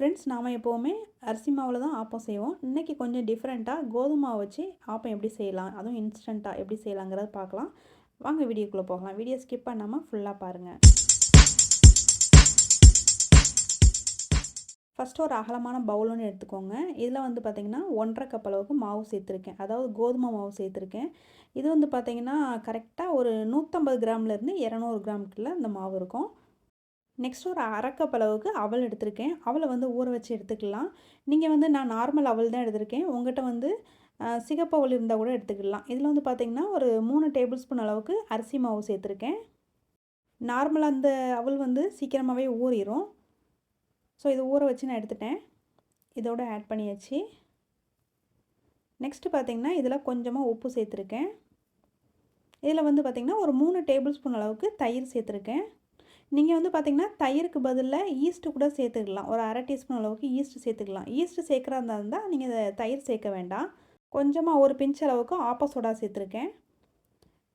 Friends நாம் எப்போவுமே அரிசி மாவில் தான் ஆப்பம் செய்வோம். இன்றைக்கி கொஞ்சம் டிஃப்ரெண்ட்டாக கோதுமை மாவு வச்சு ஆப்பம் எப்படி செய்யலாம் அதுவும் இன்ஸ்டண்ட்டாக எப்படி செய்யலாங்கிறத பார்க்கலாம். வாங்க வீடியோக்குள்ளே போகலாம். வீடியோ ஸ்கிப் பண்ணாமல் ஃபுல்லாக பாருங்கள் ஃபஸ்ட்டு ஒரு அகலமான பவுல் ஒன்று எடுத்துக்கோங்க. இதில் வந்து பார்த்திங்கன்னா ஒன்றரை கப் அளவுக்கு மாவு சேர்த்துருக்கேன். அதாவது கோதுமை மாவு சேர்த்துருக்கேன். இது வந்து பார்த்திங்கன்னா கரெக்டாக ஒரு நூற்றம்பது கிராம்லேருந்து இரநூறு கிராமுக்குள்ளே இந்த மாவு இருக்கும். நெக்ஸ்ட் ஒரு அரைக்கப் அளவுக்கு அவல் எடுத்திருக்கேன். அவளை வந்து ஊற வச்சு எடுத்துக்கலாம். நீங்கள் வந்து நான் நார்மல் அவல் தான் எடுத்திருக்கேன். உங்கள்கிட்ட வந்து சிகப்பு அவல் இருந்தால் கூட எடுத்துக்கலாம். இதில் வந்து பார்த்திங்கன்னா ஒரு மூணு டேபிள் ஸ்பூன் அளவுக்கு அரிசி மாவு சேர்த்துருக்கேன். நார்மல் அந்த அவல் வந்து சீக்கிரமாகவே ஊறிடும் ஸோ இது ஊற வச்சு நான் எடுத்துட்டேன். இதோட ஆட் பண்ணியாச்சு. நெக்ஸ்ட்டு பார்த்திங்கன்னா இதில் கொஞ்சமாக உப்பு சேர்த்துருக்கேன். இதில் வந்து பார்த்திங்கன்னா ஒரு மூணு டேபிள் ஸ்பூன் அளவுக்கு தயிர் சேர்த்துருக்கேன். நீங்கள் வந்து பார்த்திங்கன்னா தயிருக்கு பதிலில் ஈஸ்ட்டு கூட சேர்த்துக்கலாம். ஒரு அரை டீஸ்பூன் அளவுக்கு ஈஸ்ட்டு சேர்த்துக்கலாம். ஈஸ்ட்டு சேர்க்குறா இருந்தால் நீங்கள் தயிர் சேர்க்க வேண்டாம். கொஞ்சமாக ஒரு பிஞ்ச் அளவுக்கு ஆப்ப சோடா சேர்த்துருக்கேன்.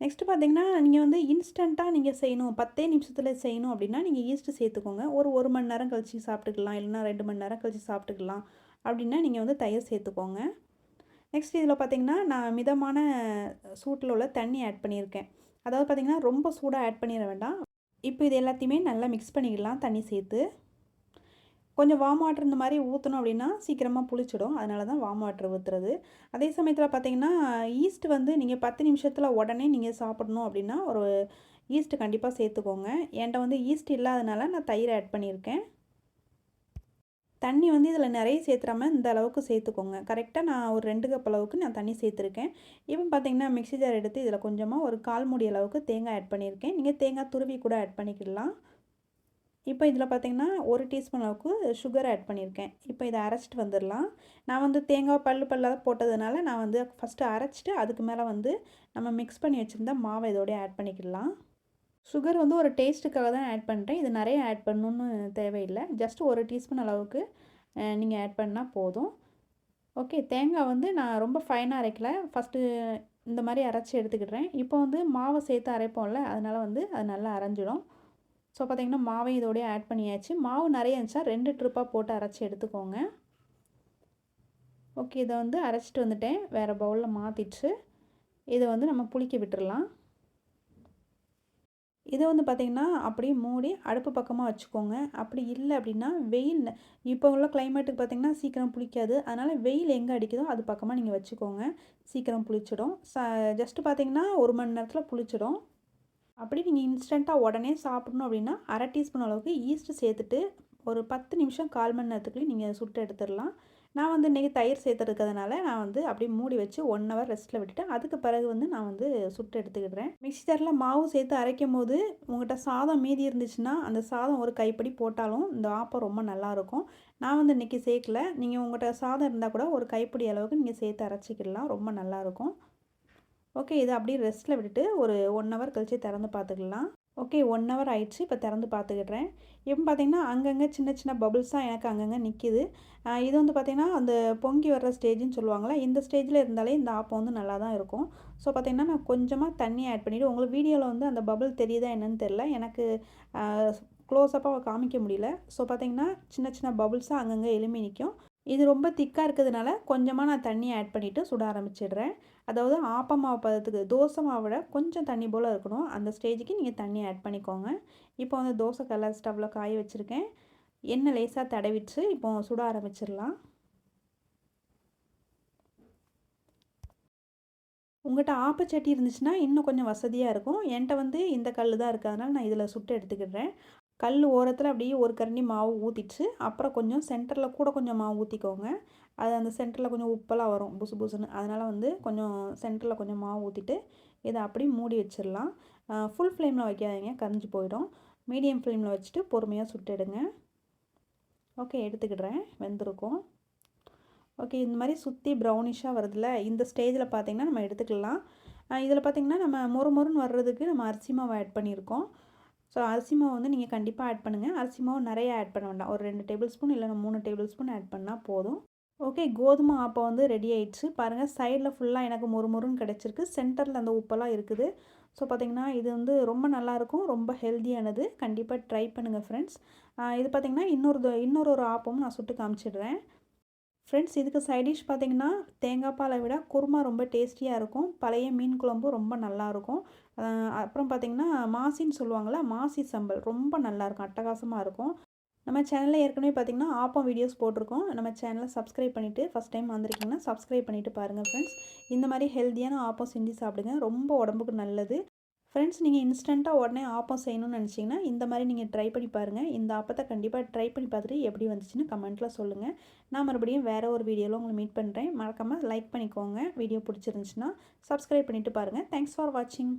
நெக்ஸ்ட்டு பார்த்தீங்கன்னா நீங்கள் வந்து இன்ஸ்டண்ட்டாக நீங்கள் செய்யணும். பத்தே நிமிஷத்தில் செய்யணும் அப்படின்னா நீங்கள் ஈஸ்ட்டு சேர்த்துக்கோங்க. ஒரு ஒரு மணி நேரம் கழித்து சாப்பிட்டுக்கலாம். இல்லைனா ரெண்டு மணி நேரம் கழித்து சாப்பிட்டுக்கலாம் அப்படின்னா நீங்கள் வந்து தயிர் சேர்த்துக்கோங்க. நெக்ஸ்ட் இதில் பார்த்திங்கன்னா நான் மிதமான சூட்டில் உள்ள தண்ணி ஆட் பண்ணியிருக்கேன். அதாவது பார்த்திங்கன்னா ரொம்ப சூடாக ஆட் பண்ணிட வேண்டாம். இப்போ இது எல்லாத்தையுமே நல்லா மிக்ஸ் பண்ணிக்கலாம் தண்ணி சேர்த்து. கொஞ்சம் வாம் வாட்டர் இந்த மாதிரி ஊற்றணும் அப்படின்னா சீக்கிரமாக புளிச்சிடும். அதனால தான் வாம் வாட்டர் ஊற்றுறது அதே சமயத்தில் பார்த்தீங்கன்னா ஈஸ்ட் வந்து நீங்கள் பத்து நிமிஷத்தில் உடனே நீங்கள் சாப்பிடணும் அப்படின்னா ஒரு ஈஸ்ட்டு கண்டிப்பாக சேர்த்துக்கோங்க. என்கிட்ட வந்து ஈஸ்ட் இல்லாதனால நான் தயிர் ஆட் பண்ணியிருக்கேன். தண்ணி வந்து இதில் நிறைய சேர்த்துறாமல் இந்த அளவுக்கு சேர்த்துக்கோங்க. கரெக்டாக நான் ஒரு ரெண்டு கப் அளவுக்கு நான் தண்ணி சேர்த்துருக்கேன். இப்போ பார்த்தீங்கன்னா மிக்சி ஜார் எடுத்து இதில் கொஞ்சமாக ஒரு கால் மூடி அளவுக்கு தேங்காய் ஆட் பண்ணியிருக்கேன். நீங்கள் தேங்காய் துருவி கூட ஆட் பண்ணிக்கலாம் இப்போ இதில் பார்த்திங்கன்னா ஒரு டீஸ்பூன் அளவுக்கு சுகர் ஆட் பண்ணியிருக்கேன். இப்போ இதை அரைச்சிட்டு வந்துடலாம். நான் வந்து தேங்காய் பல்லு பல்லாக போட்டதுனால நான் வந்து ஃபஸ்ட்டு அரைச்சிட்டு அதுக்கு மேலே வந்து நம்ம மிக்ஸ் பண்ணி வச்சுருந்தா மாவை இதோடய ஆட் பண்ணிக்கலாம் சுகர் வந்து ஒரு டேஸ்ட்டுக்காக தான் ஆட் பண்ணுறேன் இது நிறைய ஆட் பண்ணணுன்னு தேவையில்லை. ஜஸ்ட் ஒரு டீஸ்பூன் அளவுக்கு நீங்கள் ஆட் பண்ணால் போதும். ஓகே தேங்காய் வந்து நான் ரொம்ப ஃபைனாக அரைக்கல. ஃபஸ்ட்டு இந்த மாதிரி அரைச்சி எடுத்துக்கிடுறேன். இப்போ வந்து மாவை சேர்த்து அரைப்போம்ல அதனால் வந்து அது நல்லா அரைஞ்சிடும். ஸோ பார்த்திங்கன்னா மாவை இதோடய ஆட் பண்ணியாச்சு. மாவு நிறைய இருந்துச்சா ரெண்டு ட்ரிப்பாக போட்டு அரைச்சி எடுத்துக்கோங்க. ஓகே இதை வந்து அரைச்சிட்டு வந்துட்டேன். வேறு பவுலில் மாற்றிட்டு இதை வந்து நம்ம புளிக்க விட்டுடலாம் இதை வந்து பார்த்திங்கன்னா அப்படியே மூடி அடுப்பு பக்கமாக வச்சுக்கோங்க. அப்படி இல்லை அப்படின்னா வெயில் இப்போ உள்ள கிளைமேட்டுக்கு பார்த்திங்கன்னா சீக்கிரம் புளிக்காது. அதனால் வெயில் எங்கே அடிக்குதோ அது பக்கமாக நீங்கள் வச்சுக்கோங்க. சீக்கிரம் புளிச்சிடும். ச ஜஸ்ட்டு பார்த்திங்கன்னா ஒரு மணி நேரத்தில் புளிச்சிடும். அப்படி நீங்கள் இன்ஸ்டண்ட்டாக உடனே சாப்பிடணும் அப்படின்னா அரை டீஸ்பூன் அளவுக்கு ஈஸ்ட்டு சேர்த்துட்டு ஒரு பத்து நிமிஷம் கால் மணி நேரத்துக்குள்ளே நீங்கள் சுட்டு எடுத்துடலாம். நான் வந்து இன்றைக்கி தயிர் சேர்த்துருக்கிறதுனால நான் வந்து அப்படியே மூடி வச்சு ஒன் ஹவர் ரெஸ்ட்டில் விட்டுட்டேன். அதுக்கு பிறகு வந்து நான் வந்து சுட்டு எடுத்துக்கிடுறேன். மிக்சி ஜாரில் மாவு சேர்த்து அரைக்கும் போது உங்கள்கிட்ட சாதம் மீதி இருந்துச்சுன்னா அந்த சாதம் ஒரு கைப்படி போட்டாலும் இந்த ஆப்பம் ரொம்ப நல்லாயிருக்கும் நான் வந்து இன்றைக்கி சேர்க்கல. நீங்கள் உங்கள்கிட்ட சாதம் இருந்தால் கூட ஒரு கைப்பிடி அளவுக்கு நீங்கள் சேர்த்து அரைச்சிக்கிடலாம். ரொம்ப நல்லாயிருக்கும் ஓகே இதை அப்படியே ரெஸ்ட்டில் விட்டுட்டு ஒரு ஒன் ஹவர் கழித்து திறந்து பார்த்துக்கலாம். ஓகே ஒன் ஹவர் ஆயிடுச்சு இப்போ திறந்து பார்த்துக்கிட்றேன் இப்போ பார்த்திங்கன்னா அங்கங்கே சின்ன சின்ன பபுள்ஸாக எனக்கு அங்கங்கே நிற்கிது இது வந்து பார்த்திங்கன்னா அந்த பொங்கி வர்ற ஸ்டேஜ்னு சொல்லுவாங்களே இந்த ஸ்டேஜில் இருந்தாலே இந்த ஆப்பம் வந்து நல்லா தான் இருக்கும். ஸோ பார்த்திங்கன்னா நான் கொஞ்சமாக தண்ணி ஆட் பண்ணிவிட்டு உங்களுக்கு வீடியோவில் வந்து அந்த பபுள் தெரியுதா என்னன்னு தெரில எனக்கு க்ளோஸ்அப்பாக காமிக்க முடியல. ஸோ பார்த்திங்கன்னா சின்ன சின்ன பபுள்ஸாக அங்கங்கே எலுமி நிற்கும் இது ரொம்ப திக்காக இருக்கிறதுனால கொஞ்சமாக நான் தண்ணி ஆட் பண்ணிவிட்டு சுட ஆரம்பிச்சிடுறேன். அதாவது ஆப்ப மாவு பதத்துக்கு தோசை மாவோட கொஞ்சம் தண்ணி போல் இருக்கணும். அந்த ஸ்டேஜுக்கு நீங்கள் தண்ணி ஆட் பண்ணிக்கோங்க. இப்போ வந்து தோசை கலர் ஸ்டவ்வில் காய வச்சுருக்கேன். எண்ணெய் லேசாக தடவிட்டு இப்போ சுட ஆரம்பிச்சிடலாம். உங்கள்கிட்ட ஆப்பச்சட்டி இருந்துச்சுன்னா இன்னும் கொஞ்சம் வசதியாக இருக்கும். என்கிட்ட வந்து இந்த கல் தான் இருக்கிறதுனால நான் இதில் சுட்டு எடுத்துக்கிடுறேன். கல் ஓரத்தில் அப்படியே ஒரு கரண்டி மாவு ஊற்றிட்டு அப்புறம் கொஞ்சம் சென்டரில் கூட கொஞ்சம் மாவு ஊற்றிக்கோங்க அது அந்த சென்டரில் கொஞ்சம் உப்பெல்லாம் வரும் புசு புசுன்னு. அதனால் வந்து கொஞ்சம் சென்டரில் கொஞ்சம் மாவு ஊற்றிட்டு இதை அப்படியே மூடி வச்சிடலாம். ஃபுல் ஃப்ளேமில் வைக்காதீங்க கரைஞ்சி போயிடும். மீடியம் ஃப்ளேமில் வச்சுட்டு பொறுமையாக சுட்டுடுங்க. ஓகே எடுத்துக்கிடுறேன் வெந்திருக்கும். ஓகே இந்த மாதிரி சுற்றி ப்ரௌனிஷாக வருதுல்ல இந்த ஸ்டேஜில் பார்த்திங்கன்னா நம்ம எடுத்துக்கலாம். இதில் பார்த்திங்கன்னா நம்ம மொறு மொறுன்னு வர்றதுக்கு நம்ம அரிசி மாவு ஆட் பண்ணியிருக்கோம். ஸோ அரிசி மாவு வந்து நீங்கள் கண்டிப்பாக ஆட் பண்ணுங்கள் அரிசி மாவு நிறைய ஆட் பண்ண வேண்டாம். ஒரு ரெண்டு டேபிள் ஸ்பூன் இல்லைனா மூணு டேபிள் ஸ்பூன் ஆட் பண்ணால் போதும். ஓகே கோதுமை ஆப்பம் வந்து ரெடி ஆயிடுச்சு. பாருங்கள் சைடில் ஃபுல்லாக எனக்கு மொறு மொறுன்னு கிடச்சிருக்கு சென்டரில் அந்த உப்பெல்லாம் இருக்குது. ஸோ பார்த்திங்கன்னா இது வந்து ரொம்ப நல்லாயிருக்கும் ரொம்ப ஹெல்த்தியானது கண்டிப்பாக ட்ரை பண்ணுங்கள் ஃப்ரெண்ட்ஸ் இது பார்த்திங்கன்னா இன்னொரு இன்னொரு ஒரு ஆப்பமும் நான் சுட்டு காமிச்சிடுறேன். ஃப்ரெண்ட்ஸ் இதுக்கு சைடிஷ் பார்த்திங்கன்னா தேங்காய் பாலை விட குருமா ரொம்ப டேஸ்டியாக இருக்கும். பழைய மீன் குழம்பும் ரொம்ப நல்லாயிருக்கும். அப்புறம் பார்த்திங்கன்னா மாசின்னு சொல்லுவாங்கள்ல மாசி சம்பல் ரொம்ப நல்லாயிருக்கும் அட்டகாசமாக இருக்கும். நம்ம சேனலில் ஏற்கனவே பார்த்திங்கன்னா ஆப்பம் வீடியோஸ் போட்டிருக்கோம். நம்ம சேனலை சப்ஸ்கிரைப் பண்ணிவிட்டு ஃபஸ்ட் டைம் வந்திருக்கீங்கன்னா சப்ஸ்கிரைப் பண்ணிவிட்டு பாருங்கள் ஃப்ரெண்ட்ஸ் இந்த மாதிரி ஹெல்த்தியான ஆப்பம் செஞ்சு சாப்பிடுங்க. ரொம்ப உடம்புக்கு நல்லது. ஃப்ரெண்ட்ஸ் நீங்கள் இன்ஸ்டண்ட்டாக உடனே ஆப்பம் செய்யணும்னு நினச்சிங்கன்னா இந்த மாதிரி நீங்கள் ட்ரை பண்ணி பாருங்கள் இந்த ஆப்பத்தை கண்டிப்பாக ட்ரை பண்ணி பார்த்துட்டு எப்படி வந்துச்சுன்னு கமெண்ட்டில் சொல்லுங்கள் நான் மறுபடியும் வேறு ஒரு வீடியோவில் உங்களை மீட் பண்ணுறேன் மறக்காமல் லைக் பண்ணிக்கோங்க. வீடியோ பிடிச்சிருந்துச்சுன்னா சப்ஸ்கிரைப் பண்ணிவிட்டு பாருங்கள் தேங்க்ஸ் ஃபார் வாட்சிங்